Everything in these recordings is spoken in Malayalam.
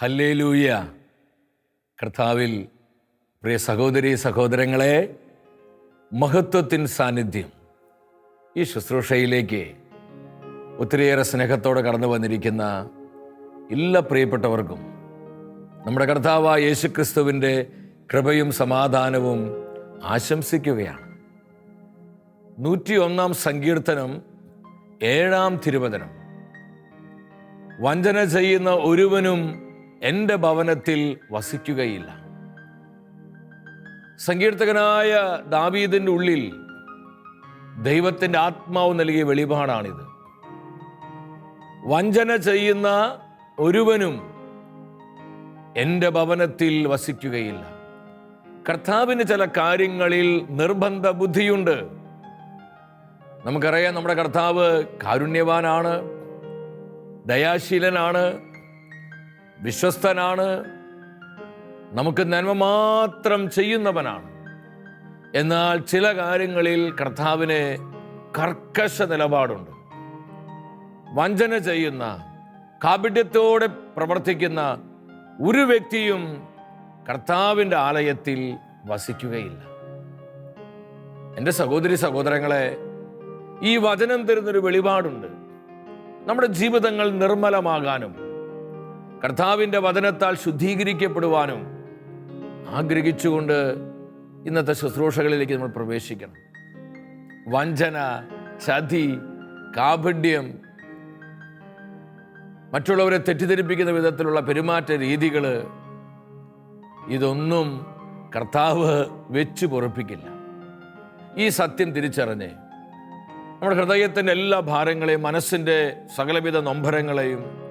ഹല്ലേലൂയ. കർത്താവിൽ പ്രിയ സഹോദരി സഹോദരങ്ങളെ മഹത്വത്തിൻ സാന്നിധ്യം. ഈ ശുശ്രൂഷയിലേക്ക് ഒത്തിരിയേറെ സ്നേഹത്തോടെ കടന്നു വന്നിരിക്കുന്ന എല്ലാ പ്രിയപ്പെട്ടവർക്കും നമ്മുടെ കർത്താവായ യേശുക്രിസ്തുവിന്റെ കൃപയും സമാധാനവും ആശംസിക്കുകയാണ്. നൂറ്റിയൊന്നാം സങ്കീർത്തനം ഏഴാം തിരുവചനം. വഞ്ചന ചെയ്യുന്ന ഒരുവനും എന്റെ ഭവനത്തിൽ വസിക്കുകയില്ല. സങ്കീർത്തകനായ ദാവീദിന്റെ ഉള്ളിൽ ദൈവത്തിന്റെ ആത്മാവ് നൽകിയ വെളിപാടാണിത്. വഞ്ചന ചെയ്യുന്ന ഒരുവനും എന്റെ ഭവനത്തിൽ വസിക്കുകയില്ല. കർത്താവിന് ചില കാര്യങ്ങളിൽ നിർബന്ധ ബുദ്ധിയുണ്ട്. നമുക്കറിയാം നമ്മുടെ കർത്താവ് കാരുണ്യവാനാണ് ദയാശീലനാണ് വിശ്വസ്തനാണ്. നമുക്ക് നന്മ മാത്രം ചെയ്യുന്നവനാണ്. എന്നാൽ ചില കാര്യങ്ങളിൽ കർത്താവിന് കർക്കശ നിലപാടുണ്ട്. വഞ്ചന ചെയ്യുന്ന കാപിഡ്യത്തോടെ പ്രവർത്തിക്കുന്ന ഒരു വ്യക്തിയും കർത്താവിന്റെ ആലയത്തിൽ വസിക്കുകയില്ല. എന്റെ സഹോദരി സഹോദരങ്ങളെ ഈ വചനം തരുന്നൊരു വെളിപാടുണ്ട്. നമ്മുടെ ജീവിതങ്ങൾ നിർമ്മലമാകാനും കർത്താവിന്റെ വചനത്താൽ ശുദ്ധീകരിക്കപ്പെടുവാനും ആഗ്രഹിച്ചുകൊണ്ട് ഇന്നത്തെ ശുശ്രൂഷകളിലേക്ക് നമ്മൾ പ്രവേശിക്കണം. വഞ്ചന ചതി കാപഢ്യം മറ്റുള്ളവരെ തെറ്റിദ്ധരിപ്പിക്കുന്ന വിധത്തിലുള്ള പെരുമാറ്റ രീതികൾ ഇതൊന്നും കർത്താവ് വെച്ച് പൊറപ്പിക്കില്ല. ഈ സത്യം തിരിച്ചറിഞ്ഞ് നമ്മുടെ ഹൃദയത്തിന്റെ എല്ലാ ഭാരങ്ങളെയും മനസ്സിന്റെ സകലവിധ നൊമ്പരങ്ങളെയും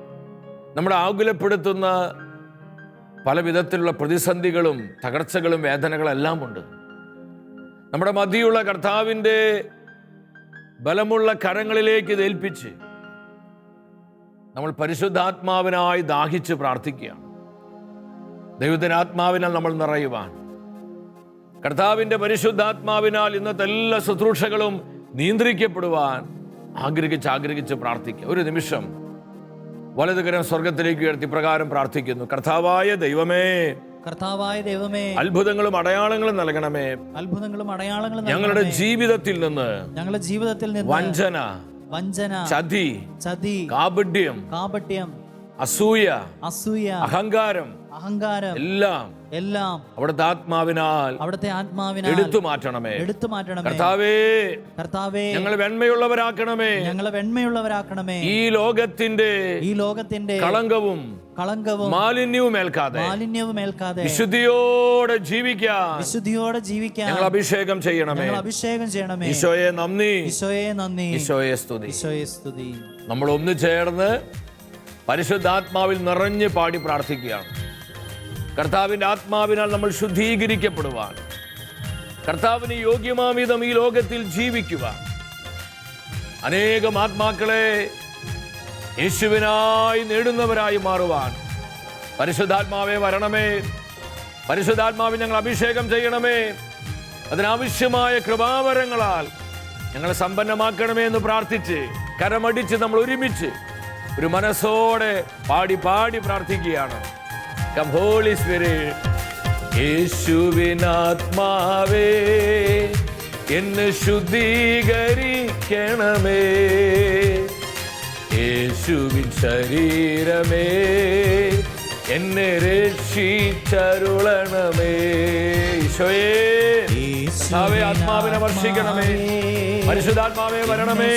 നമ്മളെ ആകുലപ്പെടുത്തുന്ന പല വിധത്തിലുള്ള പ്രതിസന്ധികളും തകർച്ചകളും വേദനകളെല്ലാം ഉണ്ട്. നമ്മുടെ മതിയുള്ള കർത്താവിന്റെ ബലമുള്ള കരങ്ങളിലേക്ക് ഏൽപ്പിച്ച് നമ്മൾ പരിശുദ്ധാത്മാവിനായി ദാഹിച്ച് പ്രാർത്ഥിക്കുകയാണ്. ദൈവത്തിനാത്മാവിനാൽ നമ്മൾ നിറയുവാൻ. കർത്താവിന്റെ പരിശുദ്ധാത്മാവിനാൽ ഇന്നത്തെ എല്ലാ ശുശ്രൂഷകളും നിയന്ത്രിക്കപ്പെടുവാൻ ആഗ്രഹിച്ച് ആഗ്രഹിച്ച് പ്രാർത്ഥിക്കുക. ഒരു നിമിഷം വലതുകരം സ്വർഗത്തിലേക്ക് ഉയർത്തി പ്രകാരം പ്രാർത്ഥിക്കുന്നു. കർത്താവായ ദൈവമേ കർത്താവായ ദൈവമേ അത്ഭുതങ്ങളും അടയാളങ്ങളും നൽകണമേ. അത്ഭുതങ്ങളും അടയാളങ്ങളും ഞങ്ങളുടെ ജീവിതത്തിൽ നിന്ന് ഞങ്ങളുടെ ജീവിതത്തിൽ നിന്ന് വഞ്ചന വഞ്ചന ചതി ചതി കാപട്യം കാപട്യം അസൂയ അസൂയ അഹങ്കാരം അഹങ്കാരം എല്ലാം എല്ലാം അവിടുത്തെ ആത്മാവിനാൽ അവിടുത്തെ ആത്മാവിനാൽ എടുത്തു മാറ്റണമേ. എടുത്തു മാറ്റണമേ. കർത്താവേ കർത്താവേ ഞങ്ങൾ വെണ്മയുള്ളവരാക്കണമേ. ഞങ്ങളെ വെണ്മയുള്ളവരാക്കണമേ. ഈ ലോകത്തിന്റെ ഈ ലോകത്തിന്റെ കളങ്കവും കളങ്കവും മാലിന്യവും ഏൽക്കാതെ മാലിന്യവും ഏൽക്കാതെ വിശുദ്ധിയോടെ ജീവിക്കാൻ വിശുദ്ധിയോടെ ജീവിക്കാൻ ഞങ്ങൾ അഭിഷേകം ചെയ്യണമേ. ഞങ്ങൾ അഭിഷേകം ചെയ്യണമേ. ഈശോയെ നന്ദി. ഈശോയെ നന്ദി. ഈശോയെ സ്തുതി. ഈശോയെ സ്തുതി. നമ്മൾ ഒന്ന് ചേർന്ന് പരിശുദ്ധാത്മാവിൽ നിറഞ്ഞ് പാടി പ്രാർത്ഥിക്കുകയാണ്. കർത്താവിന്റെ ആത്മാവിനാൽ നമ്മൾ ശുദ്ധീകരിക്കപ്പെടുവാൻ. കർത്താവിന് യോഗ്യമാമിതം ഈ ലോകത്തിൽ ജീവിക്കുവാൻ. അനേകം ആത്മാക്കളെ യേശുവിനായി നേടുന്നവരായി മാറുവാൻ. പരിശുദ്ധാത്മാവെ വരണമേ. പരിശുദ്ധാത്മാവിൽ ഞങ്ങൾ അഭിഷേകം ചെയ്യണമേ. അതിനാവശ്യമായ കൃപാവരങ്ങളാൽ ഞങ്ങളെ സമ്പന്നമാക്കണമേ എന്ന് പ്രാർത്ഥിച്ച് കരമടിച്ച് നമ്മൾ ഒരുമിച്ച് ഒരു മനസ്സോടെ പാടി പാടി പ്രാർത്ഥിക്കുകയാണ്. Come, ഹോളി സ്പിരിറ്റ് യേശുവിനാത്മാവേ എന്നെ ശുദ്ധീകരിക്കണമേ. യേശുവിൻ ശരീരമേ എന്നെ രക്ഷിച്ചരുളണമേ. ഈശോയേ ഈശോവേ ആത്മാവിനെ വർഷിക്കണമേ. പരിശുദ്ധാത്മാവേ വരണമേ.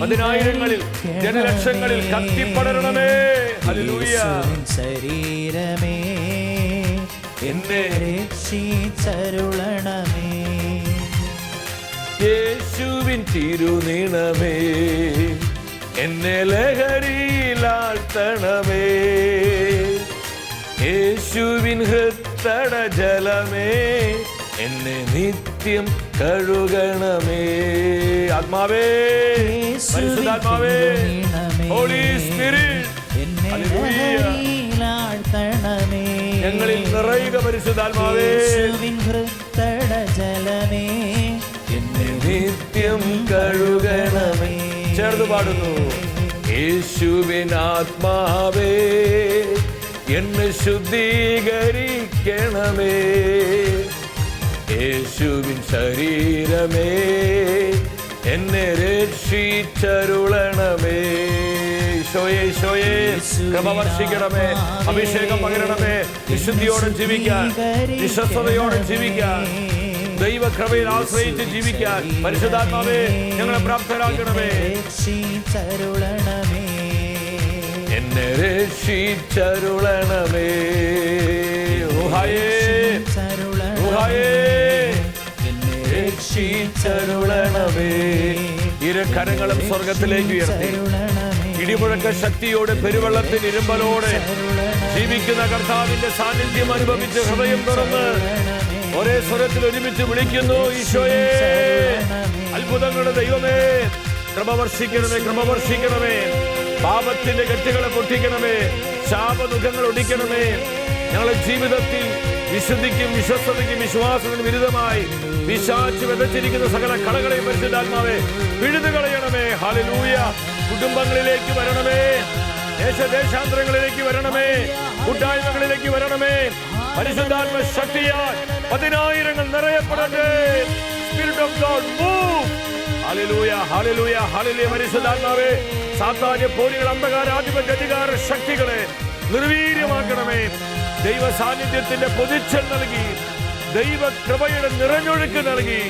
പതിനായിരങ്ങളിൽ ജനലക്ഷങ്ങളിൽ കത്തിപ്പടരണമേ. ശരീരമേ എന്നെ രക്ഷിച്ചരുളണമേ. യേശുവിൻ തിരുനീണമേ എന്നെ ലഹരിയിലാഴ്ത്തണമേ. യേശുവിൻ ഹൃത്തട ജലമേ എന്നെ നിത്യം കഴുകണമേ. ആത്മാവേ പരിശുദ്ധാത്മാവേ ഹോളി ഞങ്ങളിൽ നിറയുക പരിശുദ്ധാത്മാവേ. ജലമേ. എന്നെ നിത്യം കഴുകണമേ. ചേർന്ന് പാടുന്നു. യേശുവിൻ ആത്മാവേ എന്നെ ശുദ്ധീകരിക്കണമേ. യേശുവിൻ ശരീരമേ എന്നെ രക്ഷിച്ചരുളണമേ. ഈശോയെ ഈശോയെ കൃപ വർഷിക്കണമേ. അഭിഷേകം പകരണമേ. വിശുദ്ധിയോടെ ജീവിക്കാൻ വിശ്വസ്തയോടെ ജീവിക്കാൻ ദൈവകൃപയിൽ ആശ്രയിച്ച് ജീവിക്കാൻ പരിശുദ്ധാത്മാവേ ഞങ്ങളെ പ്രാപ്തരാക്കണമേ. എന്നെ രക്ഷിച്ചരുളണമേ. ഊഹായേ ഊഹായേ. എന്നെ രക്ഷിച്ചരുളണമേ. ഇരു കരങ്ങളും സ്വർഗത്തിലേക്ക് ഉയർത്തി. ഇടിമുഴക്ക ശക്തിയോടെ പെരുവെള്ളത്തിൽ ഇരുമ്പലോടെ ജീവിക്കുന്ന കർത്താവിന്റെ സാന്നിധ്യം അനുഭവിച്ച് ഹൃദയം തുറന്ന് ഒരേ സ്വരത്തിൽ ഒരുമിച്ച് വിളിക്കുന്നു ഈശോയെ. അത്ഭുതങ്ങളുടെ ദൈവമേ ക്രമവർഷിക്കണമേ ക്രമവർഷിക്കണമേ. പാപത്തിന്റെ കെട്ടുകളെ പൊട്ടിക്കണമേ ശാപദുഖങ്ങൾ ഒടിക്കണമേ. ഞങ്ങളുടെ ജീവിതത്തിൽ വിശുദ്ധിക്കും വിശ്വസ്തതയ്ക്കും വിശ്വാസത്തിനും വിരുദ്ധമായി വിശാച്ച് വിതച്ചിരിക്കുന്ന സകല കളകളെയും പരിശുദ്ധാത്മാവേ പിഴുതു കളയണമേ. കുടുംബങ്ങളിലേക്ക് വരണമേ. ദേശദേശാന്തരങ്ങളിലേക്ക് വരണമേ. കൂട്ടായ്മകളിലേക്ക് വരണമേ. പരിശുദ്ധാത്മ ശക്തിയാൽ പതിനായിരങ്ങൾ നിറയപ്പെടട്ടെ. Spirit of God move hallelujah hallelujah hallelujah പരിശുദ്ധാത്മാവേ സാത്താന്യ പോരികൾ അന്ധകാര ആധിപത്യ അധികാര ശക്തികളെ നിർവീര്യമാക്കണമേ. ദൈവ സാന്നിധ്യത്തിന്റെ പൊതിച്ചൽ നൽകി ദൈവ കൃപയുടെ നിറഞ്ഞൊഴുക്ക് നൽകി.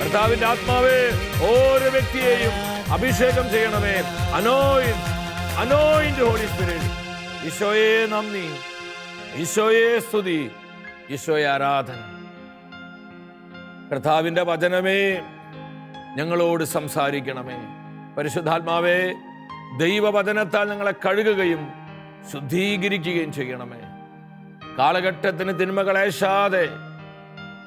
കർത്താവിന്റെ ആത്മാവേ ഓരോ വ്യക്തിയെയും അഭിഷേകം ചെയ്യണമേ. അനോയിൻ അനോയിന്റ് ഹോളി സ്പിരിറ്റ് ഈശോയെ നന്ദി. ഈശോയെ സ്തുതി. ഈശോയെ ആരാധന. കർത്താവിന്റെ വചനമേ ഞങ്ങളോട് സംസാരിക്കണമേ. പരിശുദ്ധാത്മാവേ ദൈവവചനത്താൽ ഞങ്ങളെ കഴുകുകയും ശുദ്ധീകരിക്കുകയും ചെയ്യണമേ. കാലഘട്ടത്തിന് തിന്മകളേശാതെ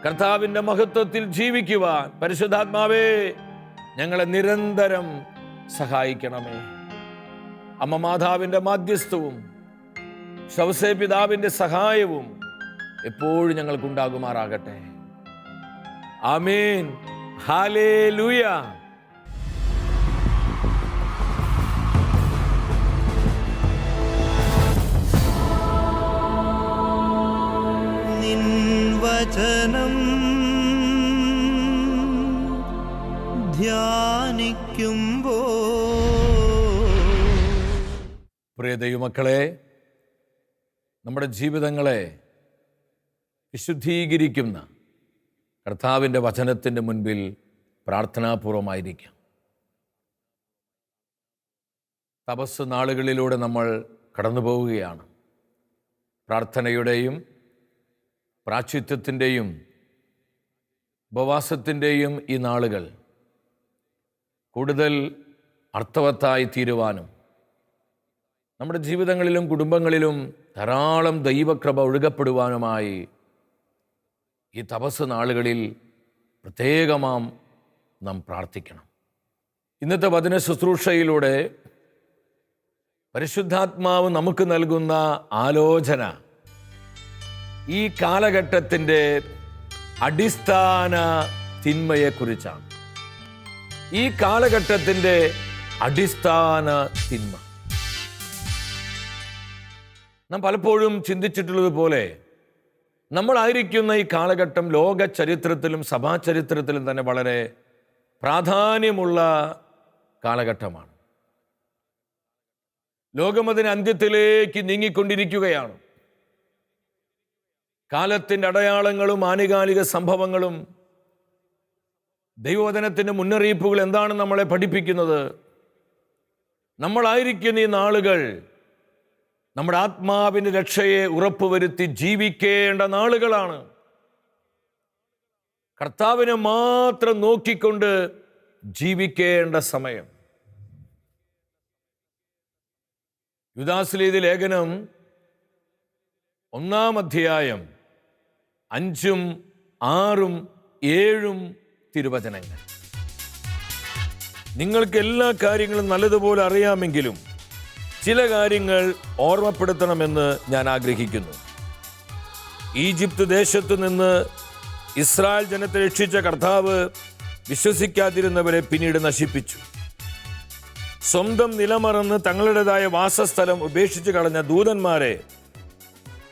കർത്താവിന്റെ മഹത്വത്തിൽ ജീവിക്കുവാൻ പരിശുദ്ധാത്മാവേ ഞങ്ങളെ നിരന്തരം സഹായിക്കണമേ. അമ്മ മാതാവിന്റെ മാധ്യസ്ഥവും ശവസേ പിതാവിന്റെ സഹായവും എപ്പോഴും ഞങ്ങൾക്കുണ്ടാകുമാറാകട്ടെ. ആമേൻ. ഹാലേലൂയ നിൻ വചനം ധ്യാനിക്കുമ്പോ പ്രിയ ദൈവമക്കളെ നമ്മുടെ ജീവിതങ്ങളെ വിശുദ്ധീകരിക്കുന്ന കർത്താവിന്റെ വചനത്തിന്റെ മുൻപിൽ പ്രാർത്ഥനാപൂർവമായിരിക്കാം. തപസ് നാളുകളിലൂടെ നമ്മൾ കടന്നു പോവുകയാണ് പ്രാർത്ഥനയുടെയും പ്രാച്ഛിത്വത്തിന്റെയും ഉപവാസത്തിന്റെയും ഈ നാളുകൾ കൂടുതൽ അർത്ഥവത്തായി തീരുവാനും നമ്മുടെ ജീവിതങ്ങളിലും കുടുംബങ്ങളിലും ധാരാളം ദൈവകൃപ ഒഴുകപ്പെടുവാനുമായി ഈ തപസ് നാളുകളിൽ പ്രത്യേകമാം നാം പ്രാർത്ഥിക്കണം. ഇന്നത്തെ വചന ശുശ്രൂഷയിലൂടെ പരിശുദ്ധാത്മാവ് നമുക്ക് നൽകുന്ന ആലോചന ഈ കാലഘട്ടത്തിന്റെ അടിസ്ഥാന തിന്മയെക്കുറിച്ചാണ്. ഈ കാലഘട്ടത്തിന്റെ അടിസ്ഥാന തിന്മ. നാം പലപ്പോഴും ചിന്തിച്ചിട്ടുള്ളതുപോലെ നമ്മളായിരിക്കുന്ന ഈ കാലഘട്ടം ലോക ചരിത്രത്തിലും സഭാചരിത്രത്തിലും തന്നെ വളരെ പ്രാധാന്യമുള്ള കാലഘട്ടമാണ്. ലോകമതിന് അന്ത്യത്തിലേക്ക് നീങ്ങിക്കൊണ്ടിരിക്കുകയാണ്. കാലത്തിന്റെ അടയാളങ്ങളും ആനുകാലിക സംഭവങ്ങളും ദൈവവചനത്തിന്റെ മുന്നറിയിപ്പുകൾ എന്താണ് നമ്മളെ പഠിപ്പിക്കുന്നത്? നമ്മളായിരിക്കുന്ന ഈ നാളുകൾ നമ്മുടെ ആത്മാവിന്റെ രക്ഷയെ ഉറപ്പുവരുത്തി ജീവിക്കേണ്ട നാളുകളാണ്. കർത്താവിനെ മാത്രം നോക്കിക്കൊണ്ട് ജീവിക്കേണ്ട സമയം. യുദാസ്ലീതി ലേഖനം ഒന്നാം അധ്യായം അഞ്ചും ആറും ഏഴും തിരുവചനങ്ങൾ നിങ്ങൾക്ക് എല്ലാ കാര്യങ്ങളും നല്ലതുപോലെ അറിയാമെങ്കിലും ചില കാര്യങ്ങൾ ഓർമ്മപ്പെടുത്തണമെന്ന് ഞാൻ ആഗ്രഹിക്കുന്നു. ഈജിപ്ത് ദേശത്തു നിന്ന് ഇസ്രായേൽ ജനത്തെ രക്ഷിച്ച കർത്താവ് വിശ്വസിക്കാതിരുന്നവരെ പിന്നീട് നശിപ്പിച്ചു. സ്വന്തം നിലമറന്ന് തങ്ങളുടേതായ വാസസ്ഥലം ഉപേക്ഷിച്ച് കളഞ്ഞ ദൂതന്മാരെ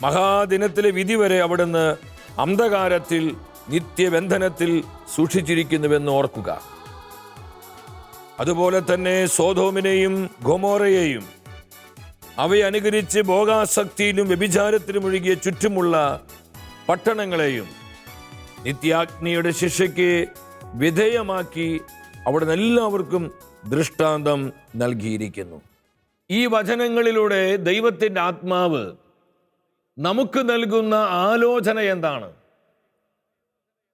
മഹാദിനത്തിലെ വിധി വരെ അവിടുന്ന് അന്ധകാരത്തിൽ നിത്യബന്ധനത്തിൽ സൂക്ഷിച്ചിരിക്കുന്നുവെന്ന് ഓർക്കുക. അതുപോലെ തന്നെ സോതോമിനെയും ഗോമോറയെയും അവയെ അനുകരിച്ച് ഭോഗാസക്തിയിലും വ്യഭിചാരത്തിലും ഒഴുകിയ ചുറ്റുമുള്ള പട്ടണങ്ങളെയും നിത്യാഗ്നിയുടെ ശിക്ഷയ്ക്ക് വിധേയമാക്കി അവിടെ എല്ലാവർക്കും ദൃഷ്ടാന്തം നൽകിയിരിക്കുന്നു. ഈ വചനങ്ങളിലൂടെ ദൈവത്തിന്റെ ആത്മാവ് നമുക്ക് നൽകുന്ന ആലോചന എന്താണ്?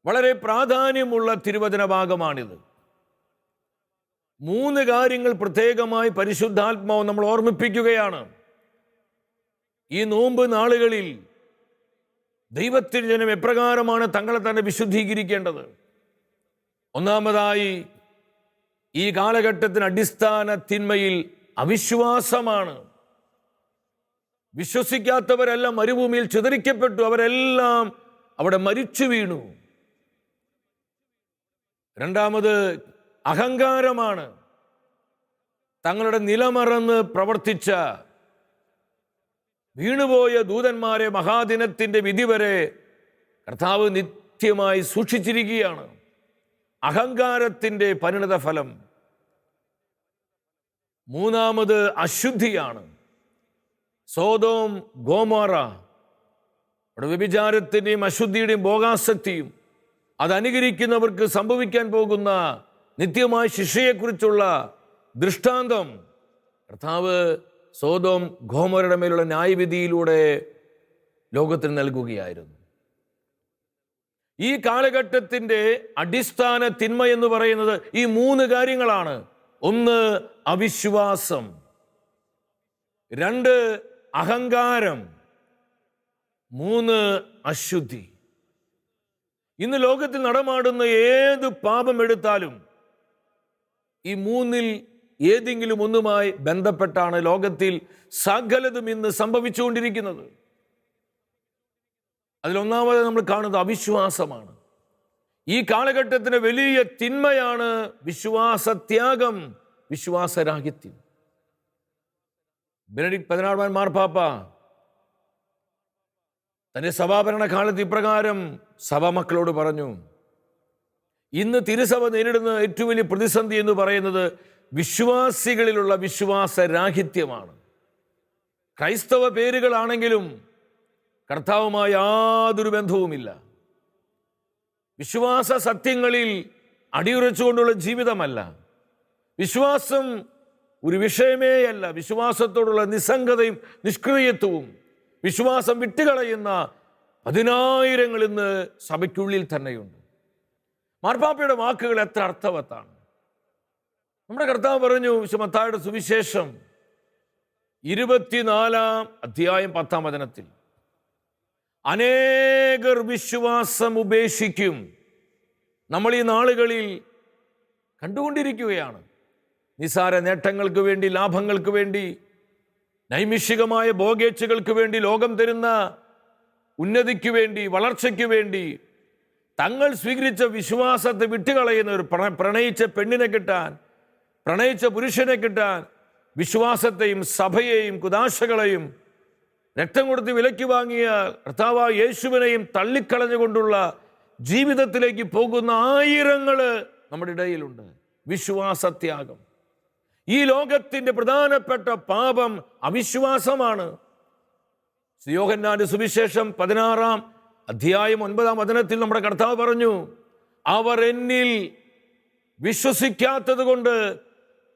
വളരെ പ്രാധാന്യമുള്ള തിരുവചന ഭാഗമാണിത്. മൂന്ന് കാര്യങ്ങൾ പ്രത്യേകമായി പരിശുദ്ധാത്മാവ് നമ്മൾ ഓർമ്മിപ്പിക്കുകയാണ്. ഈ നോമ്പ് നാളുകളിൽ ദൈവത്തിന് ജനം എപ്രകാരമാണ് തങ്ങളെ തന്നെ വിശുദ്ധീകരിക്കേണ്ടത്? ഒന്നാമതായി ഈ കാലഘട്ടത്തിന് അടിസ്ഥാന തിന്മയിൽ അവിശ്വാസമാണ്. വിശ്വസിക്കാത്തവരെല്ലാം മരുഭൂമിയിൽ ചിതറിക്കപ്പെട്ടു അവരെല്ലാം അവിടെ മരിച്ചു വീണു. രണ്ടാമത് അഹങ്കാരമാണ്. തങ്ങളുടെ നിലമറന്ന് പ്രവർത്തിച്ച വീണുപോയ ദൂതന്മാരെ മഹാദിനത്തിന്റെ വിധി വരെ കർത്താവ് നിത്യമായി സൂക്ഷിച്ചിരിക്കുകയാണ്. അഹങ്കാരത്തിന്റെ പരിണത ഫലം. മൂന്നാമത് അശുദ്ധിയാണ്. സോതോം ഗോമോറ. അവിടെ വ്യഭിചാരത്തിന്റെയും അശുദ്ധിയുടെയും ഭോഗാസക്തിയും അതനുകരിക്കുന്നവർക്ക് സംഭവിക്കാൻ പോകുന്ന നിത്യമായ ശിക്ഷയെക്കുറിച്ചുള്ള ദൃഷ്ടാന്തം. കർത്താവ് സോതോം ഘോമരുടെ മേലുള്ള ന്യായവിധിയിലൂടെ ലോകത്തിന് നൽകുകയായിരുന്നു. ഈ കാലഘട്ടത്തിന്റെ അടിസ്ഥാന തിന്മ എന്ന് പറയുന്നത് ഈ മൂന്ന് കാര്യങ്ങളാണ്. ഒന്ന് അവിശ്വാസം. രണ്ട് അഹങ്കാരം. മൂന്ന് അശുദ്ധി. ഇന്ന് ലോകത്തിൽ നടമാടുന്ന ഏത് പാപം എടുത്താലും ഈ മൂന്നിൽ ഏതെങ്കിലും ഒന്നുമായി ബന്ധപ്പെട്ടാണ് ലോകത്തിൽ സകലതും ഇന്ന് സംഭവിച്ചുകൊണ്ടിരിക്കുന്നത്. അതിലൊന്നാമത് നമ്മൾ കാണുന്നത് അവിശ്വാസമാണ്. ഈ കാലഘട്ടത്തിന് വലിയ തിന്മയാണ് വിശ്വാസത്യാഗം വിശ്വാസരാഹിത്യം. ബെനഡിക് പതിനാറാം മാർപ്പാപ്പ തന്റെ സഭാഭരണ കാലത്ത് ഇപ്രകാരം സഭാമക്കളോട് പറഞ്ഞു ഇന്ന് തിരുസഭ നേരിടുന്ന ഏറ്റവും വലിയ പ്രതിസന്ധി എന്ന് പറയുന്നത് വിശ്വാസികളിലുള്ള വിശ്വാസരാഹിത്യമാണ്. ക്രൈസ്തവ പേരുകളാണെങ്കിലും കർത്താവുമായി യാതൊരു ബന്ധവുമില്ല. വിശ്വാസ സത്യങ്ങളിൽ അടിയുറച്ചുകൊണ്ടുള്ള ജീവിതമല്ല. വിശ്വാസം ഒരു വിഷയമേയല്ല. വിശ്വാസത്തോടുള്ള നിസ്സംഗതയും നിഷ്ക്രിയത്വവും വിശ്വാസം വിട്ടുകളയുന്ന പതിനായിരങ്ങൾ ഇന്ന് സഭയ്ക്കുള്ളിൽ തന്നെയുണ്ട്. മാർപ്പാപ്പയുടെ വാക്കുകൾ എത്ര അർത്ഥവത്താണ്. നമ്മുടെ കർത്താവ് പറഞ്ഞു വിശ്വമത്തായുടെ സുവിശേഷം ഇരുപത്തിനാലാം അധ്യായം പത്താം വചനത്തിൽ അനേകർ വിശ്വാസം ഉപേക്ഷിക്കും. നമ്മൾ ഈ നാളുകളിൽ കണ്ടുകൊണ്ടിരിക്കുകയാണ്. നിസാര നേട്ടങ്ങൾക്ക് വേണ്ടി ലാഭങ്ങൾക്ക് വേണ്ടി നൈമിഷികമായ ബോഗേച്ചുകൾക്ക് വേണ്ടി ലോകം തരുന്ന ഉന്നതിക്ക് വേണ്ടി വളർച്ചയ്ക്ക് വേണ്ടി തങ്ങൾ സ്വീകരിച്ച വിശ്വാസത്തെ വിട്ടുകളയുന്ന ഒരു പ്രണ- പ്രണയിച്ച പെണ്ണിനെ കിട്ടാൻ പ്രണയിച്ച പുരുഷനെ കിട്ടാൻ വിശ്വാസത്തെയും സഭയെയും കുദാശകളെയും രക്തം കൊടുത്ത് വിലയ്ക്ക് വാങ്ങിയ കർത്താവ് യേശുവിനെയും തള്ളിക്കളഞ്ഞുകൊണ്ടുള്ള ജീവിതത്തിലേക്ക് പോകുന്ന ആയിരങ്ങൾ നമ്മുടെ ഇടയിലുണ്ട്. വിശ്വാസത്യാഗം. ഈ ലോകത്തിന്റെ പ്രധാനപ്പെട്ട പാപം അവിശ്വാസമാണ്. ശ്രീയോഹന്നാന്റെ സുവിശേഷം പതിനാറാം അധ്യായം ഒൻപതാം വചനത്തിൽ നമ്മുടെ കർത്താവ് പറഞ്ഞു അവർ എന്നിൽ വിശ്വസിക്കാത്തത് കൊണ്ട്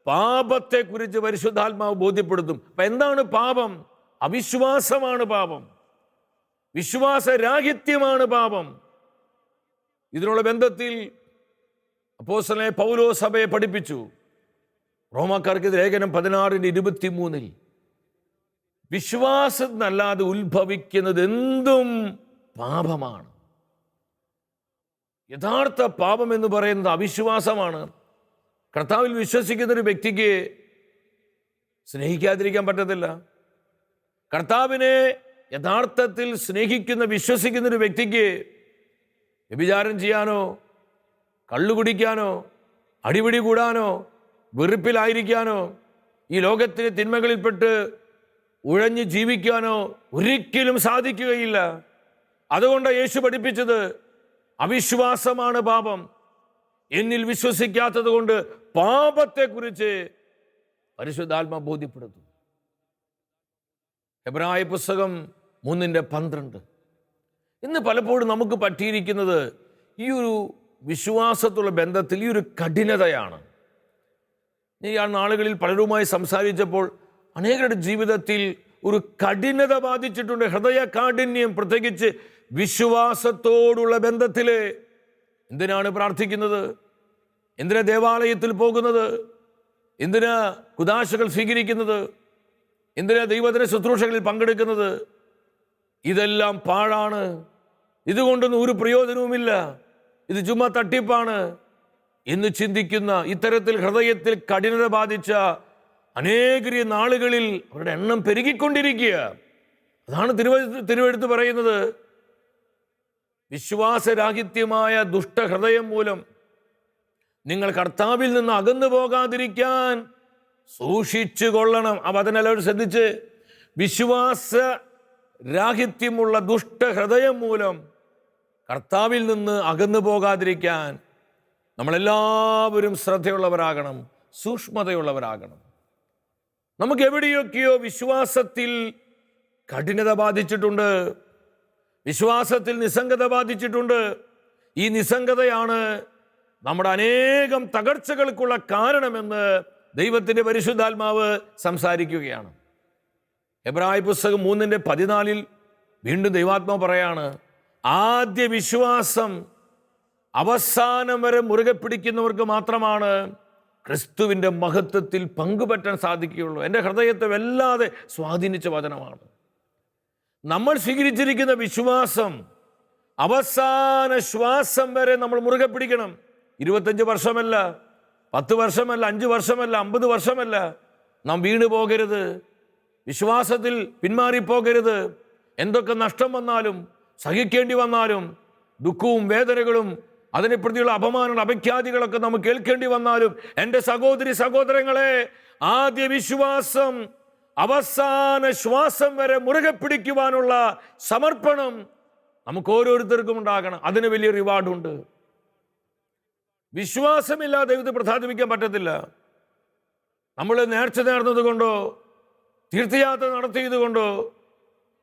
പാപത്തെക്കുറിച്ച് പരിശുദ്ധാത്മാവ് ബോധ്യപ്പെടുത്തും. അപ്പൊ എന്താണ് പാപം? അവിശ്വാസമാണ് പാപം. വിശ്വാസരാഹിത്യമാണ് പാപം. ഇതിനുള്ള ബന്ധത്തിൽ അപ്പോസലെ പൗലോ സഭയെ പഠിപ്പിച്ചു. റോമാക്കാർക്ക് ലേഖനം പതിനാറിന്റെ ഇരുപത്തി മൂന്നിൽ വിശ്വാസം ഉത്ഭവിക്കുന്നത് എന്തും പാപമാണ്. യഥാർത്ഥ പാപം എന്ന് പറയുന്നത് അവിശ്വാസമാണ്. കർത്താവിൽ വിശ്വസിക്കുന്ന ഒരു വ്യക്തിക്ക് സ്നേഹിക്കാതിരിക്കാൻ പറ്റത്തില്ല. കർത്താവിനെ യഥാർത്ഥത്തിൽ സ്നേഹിക്കുന്ന വിശ്വസിക്കുന്ന ഒരു വ്യക്തിക്ക് വ്യഭിചാരം ചെയ്യാനോ കള്ളു കുടിക്കാനോ അടിപിടി കൂടാനോ വെറുപ്പിലായിരിക്കാനോ? ഈ ലോകത്തിലെ തിന്മകളിൽപ്പെട്ട് ഉഴഞ്ഞ് ജീവിക്കാനോ ഒരിക്കലും സാധിക്കുകയില്ല. അതുകൊണ്ട് യേശു പഠിപ്പിച്ചത് അവിശ്വാസമാണ് പാപം. എന്നിൽ വിശ്വസിക്കാത്തത് കൊണ്ട് പാപത്തെക്കുറിച്ച് പരിശുദ്ധാത്മ ബോധ്യപ്പെടുത്തും എബ്രായ പുസ്തകം മൂന്നിന്റെ പന്ത്രണ്ട്. ഇന്ന് പലപ്പോഴും നമുക്ക് പറ്റിയിരിക്കുന്നത് ഈ ഒരു വിശ്വാസത്തുള്ള ബന്ധത്തിൽ ഈ ഒരു കഠിനതയാണ്. ഈ ആ നാളുകളിൽ പലരുമായി സംസാരിച്ചപ്പോൾ അനേകരുടെ ജീവിതത്തിൽ ഒരു കഠിനത ബാധിച്ചിട്ടുണ്ട്. ഹൃദയ കാഠിന്യം പ്രത്യേകിച്ച് വിശ്വാസത്തോടുള്ള ബന്ധത്തിൽ എന്തിനാണ് പ്രാർത്ഥിക്കുന്നത്? എന്തിനാ ദേവാലയത്തിൽ പോകുന്നത്? എന്തിനാ കുദാശകൾ സ്വീകരിക്കുന്നത്? എന്തിനാ ദൈവത്തിന് ശുശ്രൂഷകളിൽ പങ്കെടുക്കുന്നത്? ഇതെല്ലാം പാഴാണ്. ഇതുകൊണ്ടൊന്നും ഒരു പ്രയോജനവുമില്ല. ഇത് ചുമ്മാ തട്ടിപ്പാണ്. എന്ന് ചിന്തിക്കുന്ന ഇത്തരത്തിൽ ഹൃദയത്തിൽ കഠിനത ബാധിച്ച അനേകരി നാളുകളിൽ അവരുടെ എണ്ണം പെരുകിക്കൊണ്ടിരിക്കുക. അതാണ് തിരുവഴുത്ത് തിരുവെടുത്ത് പറയുന്നത്. വിശ്വാസരാഹിത്യമായ ദുഷ്ടഹൃദയം മൂലം നിങ്ങൾ കർത്താവിൽ നിന്ന് അകന്നു പോകാതിരിക്കാൻ സൂക്ഷിച്ചു കൊള്ളണം. ആ വചനെല്ലാവരും ശ്രദ്ധിച്ച്. വിശ്വാസ രാഹിത്യമുള്ള ദുഷ്ടഹൃദയം മൂലം കർത്താവിൽ നിന്ന് അകന്നു പോകാതിരിക്കാൻ നമ്മളെല്ലാവരും ശ്രദ്ധയുള്ളവരാകണം സൂക്ഷ്മതയുള്ളവരാകണം. നമുക്ക് എവിടെയൊക്കെയോ വിശ്വാസത്തിൽ കഠിനത ബാധിച്ചിട്ടുണ്ട്. വിശ്വാസത്തിൽ നിസ്സംഗത ബാധിച്ചിട്ടുണ്ട്. ഈ നിസ്സംഗതയാണ് നമ്മുടെ അനേകം തകർച്ചകൾക്കുള്ള കാരണമെന്ന് ദൈവത്തിന്റെ പരിശുദ്ധാത്മാവ് സംസാരിക്കുകയാണ്. എബ്രായ പുസ്തകം മൂന്നിന്റെ പതിനാലിൽ വീണ്ടും ദൈവാത്മാവ് പറയാണ് ആദ്യ വിശ്വാസം അവസാനം വരെ മുറുകെ പിടിക്കുന്നവർക്ക് മാത്രമാണ് ക്രിസ്തുവിന്റെ മഹത്വത്തിൽ പങ്കുപറ്റാൻ സാധിക്കുകയുള്ളൂ. എന്റെ ഹൃദയത്തെ വല്ലാതെ സ്വാധീനിച്ച വചനമാണ്. നമ്മൾ സ്വീകരിച്ചിരിക്കുന്ന വിശ്വാസം അവസാന ശ്വാസം വരെ നമ്മൾ മുറുകെ പിടിക്കണം. ഇരുപത്തഞ്ച് വർഷമല്ല പത്ത് വർഷമല്ല അഞ്ച് വർഷമല്ല അമ്പത് വർഷമല്ല. നാം വീണു പോകരുത്. വിശ്വാസത്തിൽ പിന്മാറിപ്പോകരുത് എന്തൊക്കെ നഷ്ടം വന്നാലും സഹിക്കേണ്ടി വന്നാലും ദുഃഖവും വേദനകളും അതിനെ പ്രതിയുള്ള അപമാനങ്ങൾ അപഖ്യാതികളൊക്കെ നമുക്ക് കേൾക്കേണ്ടി വന്നാലും എന്റെ സഹോദരി സഹോദരങ്ങളെ ആദ്യ വിശ്വാസം അവസാന ശ്വാസം വരെ മുറുകെ പിടിക്കുവാനുള്ള സമർപ്പണം നമുക്ക് ഓരോരുത്തർക്കും ഉണ്ടാകണം. അതിന് വലിയ റിവാർഡുണ്ട്. വിശ്വാസമില്ലാതെ ദൈവത്തെ പ്രസാദിപ്പിക്കാൻ പറ്റത്തില്ല. നമ്മൾ നേർച്ച നേർന്നത് കൊണ്ടോ തീർത്ഥയാത്ര നടത്തിയത് കൊണ്ടോ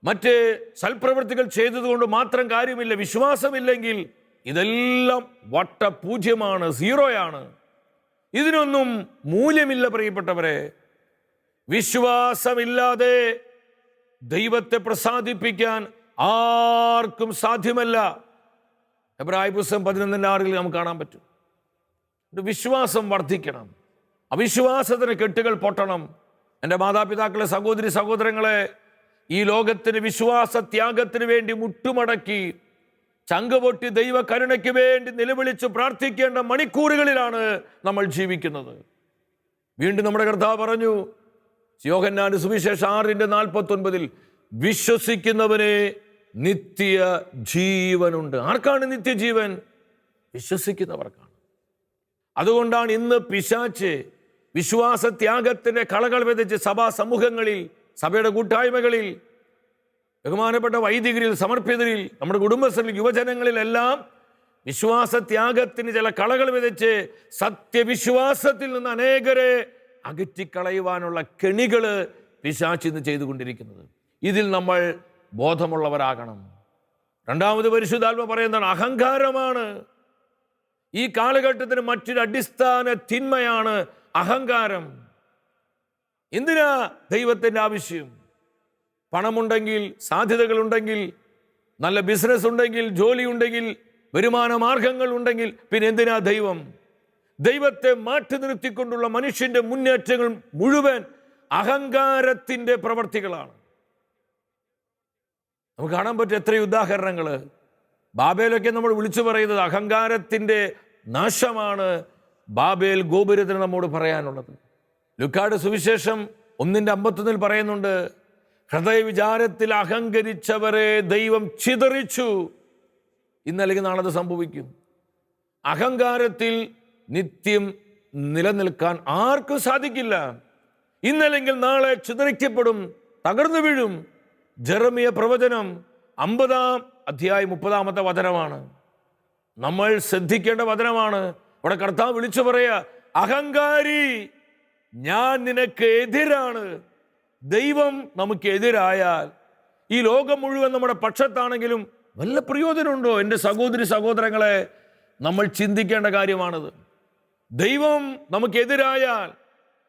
മറ്റ് സൽപ്രവൃത്തികൾ ചെയ്തതുകൊണ്ടോ മാത്രം കാര്യമില്ല. വിശ്വാസമില്ലെങ്കിൽ ഇതെല്ലാം വട്ട പൂജ്യമാണ് സീറോയാണ്. ഇതിനൊന്നും മൂല്യമില്ല പ്രിയപ്പെട്ടവരെ. വിശ്വാസമില്ലാതെ ദൈവത്തെ പ്രസാദിപ്പിക്കാൻ ആർക്കും സാധ്യമല്ല. എബ്രായ പുസ്തകം പതിനൊന്നിന്റെ ആറിൽ നമുക്ക് കാണാൻ പറ്റും. വിശ്വാസം വർദ്ധിക്കണം. അവിശ്വാസത്തിന് കെട്ടുകൾ പൊട്ടണം. എന്റെ മാതാപിതാക്കളെ സഹോദരി സഹോദരങ്ങളെ ഈ ലോകത്തിന് വിശ്വാസ ത്യാഗത്തിന് വേണ്ടി മുട്ടുമടക്കി ചങ്കുപൊട്ടി ദൈവ കരുണയ്ക്ക് വേണ്ടി നിലവിളിച്ച് പ്രാർത്ഥിക്കേണ്ട മണിക്കൂറുകളിലാണ് നമ്മൾ ജീവിക്കുന്നത്. വീണ്ടും നമ്മുടെ കർത്താവ് പറഞ്ഞു യോഹന്നാൻ സുവിശേഷ ആറിന്റെ നാൽപ്പത്തൊൻപതിൽ വിശ്വസിക്കുന്നവനെ നിത്യ ജീവനുണ്ട്. ആർക്കാണ് നിത്യജീവൻ? വിശ്വസിക്കുന്നവർക്കാണ്. അതുകൊണ്ടാണ് ഇന്ന് പിശാച്ച് വിശ്വാസ ത്യാഗത്തിന്റെ കളകൾ വിതച്ച് സഭാ സമൂഹങ്ങളിൽ സഭയുടെ കൂട്ടായ്മകളിൽ ബഹുമാനപ്പെട്ട വൈദികരിൽ സമർപ്പിതരിൽ നമ്മുടെ കുടുംബശ്രീ യുവജനങ്ങളിലെല്ലാം വിശ്വാസ ത്യാഗത്തിന് ചില കളകൾ വിതച്ച് സത്യവിശ്വാസത്തിൽ നിന്ന് അനേകരെ അകറ്റിക്കളയുവാനുള്ള കെണികൾ പിശാച്ചിന്ന് ചെയ്തുകൊണ്ടിരിക്കുന്നത്. ഇതിൽ നമ്മൾ ബോധമുള്ളവരാകണം. രണ്ടാമത് പരിശുദ്ധാത്മ പറയുന്നതാണ് അഹങ്കാരമാണ്. ഈ കാലഘട്ടത്തിന് മറ്റൊരു അടിസ്ഥാന തിന്മയാണ് അഹങ്കാരം. എന്തിനാ ദൈവത്തിന്റെ ആവശ്യം? പണമുണ്ടെങ്കിൽ സാധ്യതകളുണ്ടെങ്കിൽ നല്ല ബിസിനസ് ഉണ്ടെങ്കിൽ ജോലി ഉണ്ടെങ്കിൽ വരുമാന മാർഗങ്ങൾ ഉണ്ടെങ്കിൽ പിന്നെ എന്തിനാ ദൈവം? ദൈവത്തെ മാറ്റി നിർത്തിക്കൊണ്ടുള്ള മനുഷ്യന്റെ മുന്നേറ്റങ്ങൾ മുഴുവൻ അഹങ്കാരത്തിന്റെ പ്രവർത്തികളാണ്. നമുക്ക് കാണാൻ പറ്റും എത്ര ഉദാഹരണങ്ങൾ ബാബേലൊക്കെ നമ്മൾ വിളിച്ചു പറയുന്നത് അഹങ്കാരത്തിന്റെ നാശമാണ് ബാബേൽ ഗോപുരത്തിന് നമ്മോട് പറയാനുള്ളത്. ലുക്കാട് സുവിശേഷം ഒന്നിന്റെ അമ്പത്തൊന്നിൽ പറയുന്നുണ്ട് ഹൃദയ വിചാരത്തിൽ അഹങ്കരിച്ചവരെ ദൈവം ചിതറിച്ചു. ഇന്നല്ലെങ്കിൽ നാളത് സംഭവിക്കും. അഹങ്കാരത്തിൽ നിത്യം നിലനിൽക്കാൻ ആർക്കും സാധിക്കില്ല. ഇന്നല്ലെങ്കിൽ നാളെ ചിതറിക്കപ്പെടും തകർന്നു വീഴും. ജെറമിയ പ്രവചനം അമ്പതാം അധ്യായം മുപ്പതാമത്തെ വചനമാണ്. നമ്മൾ ശ്രദ്ധിക്കേണ്ട വചനമാണ്. ഇവിടെ കർത്താവ് വിളിച്ചു പറയാ അഹങ്കാരി ഞാൻ നിനക്ക് എതിരാണ്. ദൈവം നമുക്കെതിരായാൽ ഈ ലോകം മുഴുവൻ നമ്മുടെ പക്ഷത്താണെങ്കിലും വല്ല പ്രയോജനമുണ്ടോ? എന്റെ സഹോദരി സഹോദരങ്ങളെ നമ്മൾ ചിന്തിക്കേണ്ട കാര്യമാണത്. ദൈവം നമുക്കെതിരായാൽ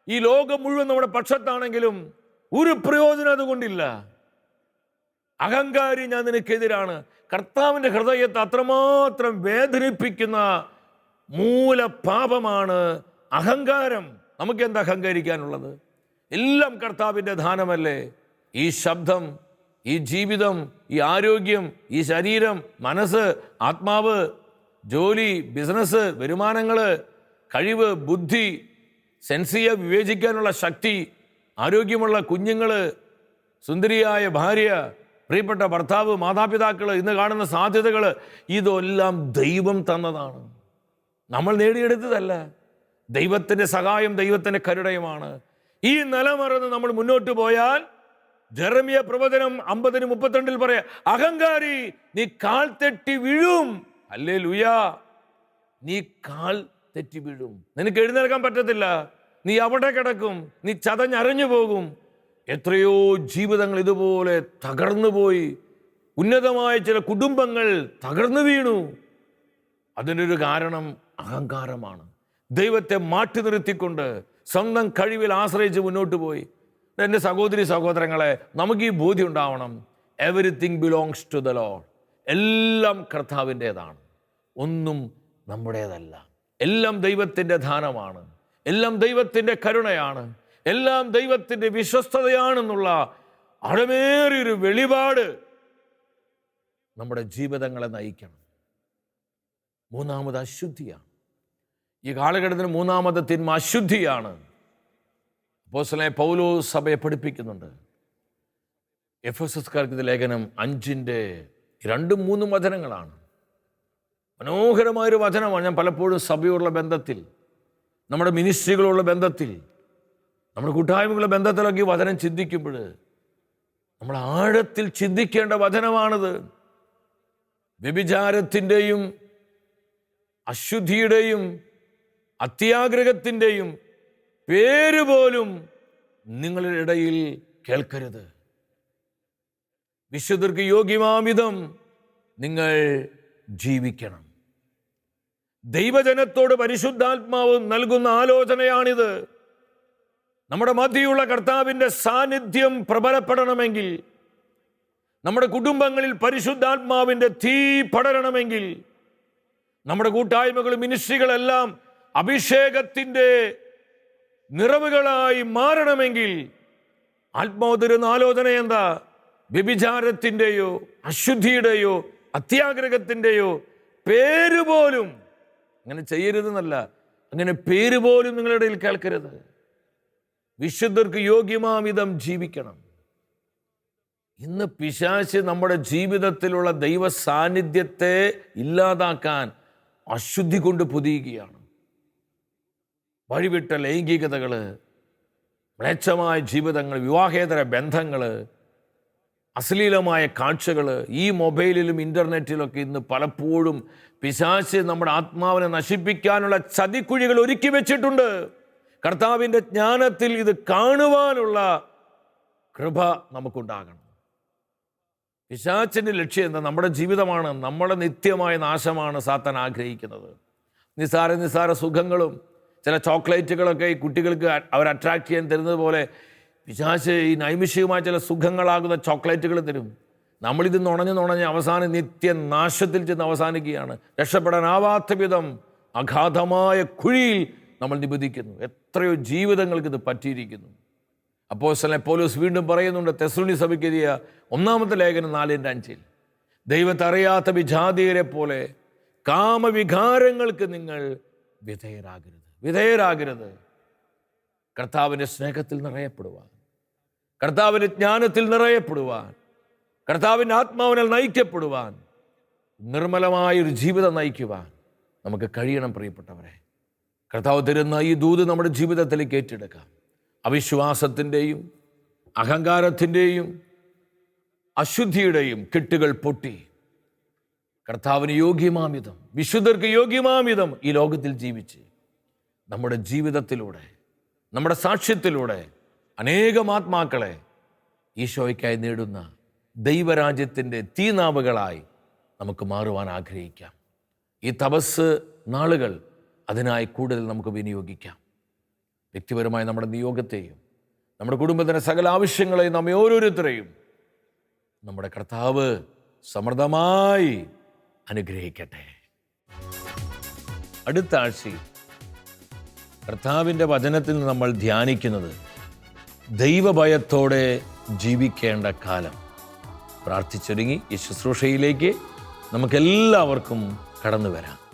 ഈ ലോകം മുഴുവൻ നമ്മുടെ പക്ഷത്താണെങ്കിലും ഒരു പ്രയോജനം അതുകൊണ്ടില്ല. അഹങ്കാരി ഞാൻ നിനക്കെതിരാണ്. കർത്താവിന്റെ ഹൃദയത്തെ അത്രമാത്രം വേദനിപ്പിക്കുന്ന മൂലപാപമാണ് അഹങ്കാരം. നമുക്ക് എന്താ അഹങ്കരിക്കാനുള്ളത്? എല്ലാം കർത്താവിന്റെ ദാനമല്ലേ? ഈ ശബ്ദം ഈ ജീവിതം ഈ ആരോഗ്യം ഈ ശരീരം മനസ്സ് ആത്മാവ് ജോലി ബിസിനസ് വരുമാനങ്ങൾ കഴിവ് ബുദ്ധി സെൻസിയെ വിവേചിക്കാനുള്ള ശക്തി ആരോഗ്യമുള്ള കുഞ്ഞുങ്ങൾ സുന്ദരിയായ ഭാര്യ പ്രിയപ്പെട്ട ഭർത്താവ് മാതാപിതാക്കൾ ഇന്ന് കാണുന്ന സാധ്യതകൾ ഇതെല്ലാം ദൈവം തന്നതാണ്. നമ്മൾ നേടിയെടുത്തതല്ല. ദൈവത്തിന്റെ സഹായം ദൈവത്തിന്റെ കരുണയുമാണ്. ഈ നിലമറന്ന് നമ്മൾ മുന്നോട്ട് പോയാൽ ജർമിയ പ്രവചനം അമ്പതിന് മുപ്പത്തിരണ്ടിൽ പറയാ അഹങ്കാരി നീ കാൽ തെറ്റി വീഴും. അല്ലേ ലുയാ നീ കാൽ തെറ്റി വീഴും. നിനക്ക് എഴുന്നേൽക്കാൻ പറ്റത്തില്ല. നീ അവിടെ കിടക്കും. നീ ചതഞ്ഞറിഞ്ഞു പോകും. എത്രയോ ജീവിതങ്ങൾ ഇതുപോലെ തകർന്നു പോയി. ഉന്നതമായ ചില കുടുംബങ്ങൾ തകർന്നു വീണു. അതിനൊരു കാരണം അഹങ്കാരമാണ്. ദൈവത്തെ മാറ്റി നിർത്തിക്കൊണ്ട് സ്വന്തം കഴിവിൽ ആശ്രയിച്ച് മുന്നോട്ട് പോയി. എന്റെ സഹോദരി സഹോദരങ്ങളെ നമുക്ക് ഈ ബോധ്യം ഉണ്ടാവണം. Everything belongs to the lord എല്ലാം കർത്താവിന്റെതാണ്. ഒന്നും നമ്മുടേതല്ല. എല്ലാം ദൈവത്തിന്റെ ദാനമാണ് എല്ലാം ദൈവത്തിന്റെ കരുണയാണ്. എല്ലാം ദൈവത്തിന്റെ വിശ്വസ്തതയാണെന്നുള്ള അഴമേറിയൊരു വെളിപാട് നമ്മുടെ ജീവിതങ്ങളെ നയിക്കണം. മൂന്നാമത് അശുദ്ധിയാണ്. ഈ കാലഘട്ടത്തിന് മൂന്നാമത്തെ തിന്മ അശുദ്ധിയാണ്. അപ്പോസ്തലനായ പൗലോ സഭയെ പഠിപ്പിക്കുന്നുണ്ട്. എഫ് എസ് എസ്കാർക്ക് ലേഖനം അഞ്ചിന്റെ രണ്ടും മൂന്നും വചനങ്ങളാണ്. മനോഹരമായൊരു വചനമാണ് ഞാൻ പലപ്പോഴും സഭയോടുള്ള ബന്ധത്തിൽ നമ്മുടെ മിനിസ്ട്രികളുള്ള ബന്ധത്തിൽ നമ്മുടെ കൂട്ടായ്മകളുടെ ബന്ധത്തിലൊക്കെ ഈ വചനം ചിന്തിക്കുമ്പോൾ നമ്മൾ ആഴത്തിൽ ചിന്തിക്കേണ്ട വചനമാണിത്. വ്യഭിചാരത്തിന്റെയും അശുദ്ധിയുടെയും അത്യാഗ്രഹത്തിന്റെയും പേര് പോലും നിങ്ങളുടെ ഇടയിൽ കേൾക്കരുത്. വിശുദ്ധർക്ക് യോഗ്യമാമിതം നിങ്ങൾ ജീവിക്കണം. ദൈവജനത്തോട് പരിശുദ്ധാത്മാവ് നൽകുന്ന ആലോചനയാണിത്. നമ്മുടെ മധ്യയുള്ള കർത്താവിന്റെ സാന്നിധ്യം പ്രബലപ്പെടണമെങ്കിൽ നമ്മുടെ കുടുംബങ്ങളിൽ പരിശുദ്ധാത്മാവിന്റെ തീ പടരണമെങ്കിൽ നമ്മുടെ കൂട്ടായ്മകളും മിനിസ്ട്രികളെല്ലാം അഭിഷേകത്തിന്റെ നിറവുകളായി മാറണമെങ്കിൽ ആലോചന എന്താ? വ്യഭിചാരത്തിന്റെയോ അശുദ്ധിയുടെയോ അത്യാഗ്രഹത്തിന്റെയോ പേര് പോലും അങ്ങനെ ചെയ്യരുതെന്നല്ല. അങ്ങനെ പേര് പോലും നിങ്ങളുടെ ഇടയിൽ കേൾക്കരുത്. വിശുദ്ധർക്ക് യോഗ്യമാവിധം ജീവിക്കണം. ഇന്ന് പിശാശ് നമ്മുടെ ജീവിതത്തിലുള്ള ദൈവ സാന്നിധ്യത്തെ ഇല്ലാതാക്കാൻ അശുദ്ധി കൊണ്ട് പൊതിയുകയാണ്. വഴിവിട്ട ലൈംഗികതകൾ മ്ലേച്ഛമായ ജീവിതങ്ങൾ വിവാഹേതര ബന്ധങ്ങൾ അശ്ലീലമായ കാഴ്ചകൾ ഈ മൊബൈലിലും ഇന്റർനെറ്റിലൊക്കെ ഇന്ന് പലപ്പോഴും പിശാശ് നമ്മുടെ ആത്മാവിനെ നശിപ്പിക്കാനുള്ള ചതിക്കുഴികൾ ഒരുക്കി വെച്ചിട്ടുണ്ട്. കർത്താവിന്റെ ജ്ഞാനത്തിൽ ഇത് കാണുവാനുള്ള കൃപ നമുക്കുണ്ടാകണം. പിശാച്ചിന്റെ ലക്ഷ്യം എന്താ? നമ്മുടെ ജീവിതമാണ് നമ്മുടെ നിത്യമായ നാശമാണ് സാത്താൻ ആഗ്രഹിക്കുന്നത്. നിസാര നിസാര സുഖങ്ങളും ചില ചോക്ലേറ്റുകളൊക്കെ ഈ കുട്ടികൾക്ക് അവർ അട്രാക്ട് ചെയ്യാൻ തരുന്നത് പോലെ പിശാശ് ഈ നൈമിഷികമായ ചില സുഖങ്ങളാകുന്ന ചോക്ലേറ്റുകൾ തരും. നമ്മളിത് നുണഞ്ഞ് നുണഞ്ഞ് അവസാനം നിത്യനാശത്തിൽ ചെന്ന് അവസാനിക്കുകയാണ്. രക്ഷപ്പെടാനാവാത്ത വിധം അഗാധമായ കുഴിയിൽ നമ്മൾ നിബന്ധിക്കുന്നു. എത്രയോ ജീവിതങ്ങൾക്ക് ഇത് പറ്റിയിരിക്കുന്നു. അപ്പോൾ സ്ഥലം പോലീസ് വീണ്ടും പറയുന്നുണ്ട് തെസ്രുണി സഭയ്ക്കെതിയ ഒന്നാമത്തെ ലേഖനം നാലിന്റെ അഞ്ചിൽ. ദൈവത്തെ അറിയാത്ത വിജാതിയരെ പോലെ കാമവികാരങ്ങൾക്ക് നിങ്ങൾ വിധേയരാകരുത്. വിധേയരാകരുത്. കർത്താവിന്റെ സ്നേഹത്തിൽ നിറയപ്പെടുവാൻ. കർത്താവിന്റെ ജ്ഞാനത്തിൽ നിറയപ്പെടുവാൻ. കർത്താവിന്റെ ആത്മാവിനാൽ നയിക്കപ്പെടുവാൻ. നിർമ്മലമായൊരു ജീവിതം നയിക്കുവാൻ നമുക്ക് കഴിയണം പ്രിയപ്പെട്ടവരെ. കർത്താവ് തരുന്ന ഈ ദൂത് നമ്മുടെ ജീവിതത്തിലേക്ക് ഏറ്റെടുക്കാം. അവിശ്വാസത്തിന്റെയും അഹങ്കാരത്തിന്റെയും അശുദ്ധിയുടെയും കെട്ടുകൾ പൊട്ടി. കർത്താവിന് യോഗ്യമാമിതം വിശുദ്ധർക്ക് യോഗ്യമാമിതം ഈ ലോകത്തിൽ ജീവിച്ച്. നമ്മുടെ ജീവിതത്തിലൂടെ നമ്മുടെ സാക്ഷ്യത്തിലൂടെ അനേകം ആത്മാക്കളെ ഈശോയ്ക്കായി നേടുന്ന ദൈവരാജ്യത്തിന്റെ തീനാവുകളായി നമുക്ക് മാറുവാൻ ആഗ്രഹിക്കാം. ഈ തപസ് നാളുകൾ അതിനായി കൂടുതൽ നമുക്ക് വിനിയോഗിക്കാം. വ്യക്തിപരമായി നമ്മുടെ നിയോഗത്തെയും നമ്മുടെ കുടുംബത്തിന്റെ സകല ആവശ്യങ്ങളെയും നമ്മെ ഓരോരുത്തരെയും നമ്മുടെ കർത്താവ് സമൃദ്ധമായി അനുഗ്രഹിക്കട്ടെ. അടുത്ത ആഴ്ചയിൽ കർത്താവിന്റെ വചനത്തിൽ നമ്മൾ ധ്യാനിക്കുന്നത് ദൈവഭയത്തോടെ ജീവിക്കേണ്ട കാലം. പ്രാർത്ഥിച്ചൊരുങ്ങി ഈ ശുശ്രൂഷയിലേക്ക് നമുക്കെല്ലാവർക്കും കടന്നു വരാം.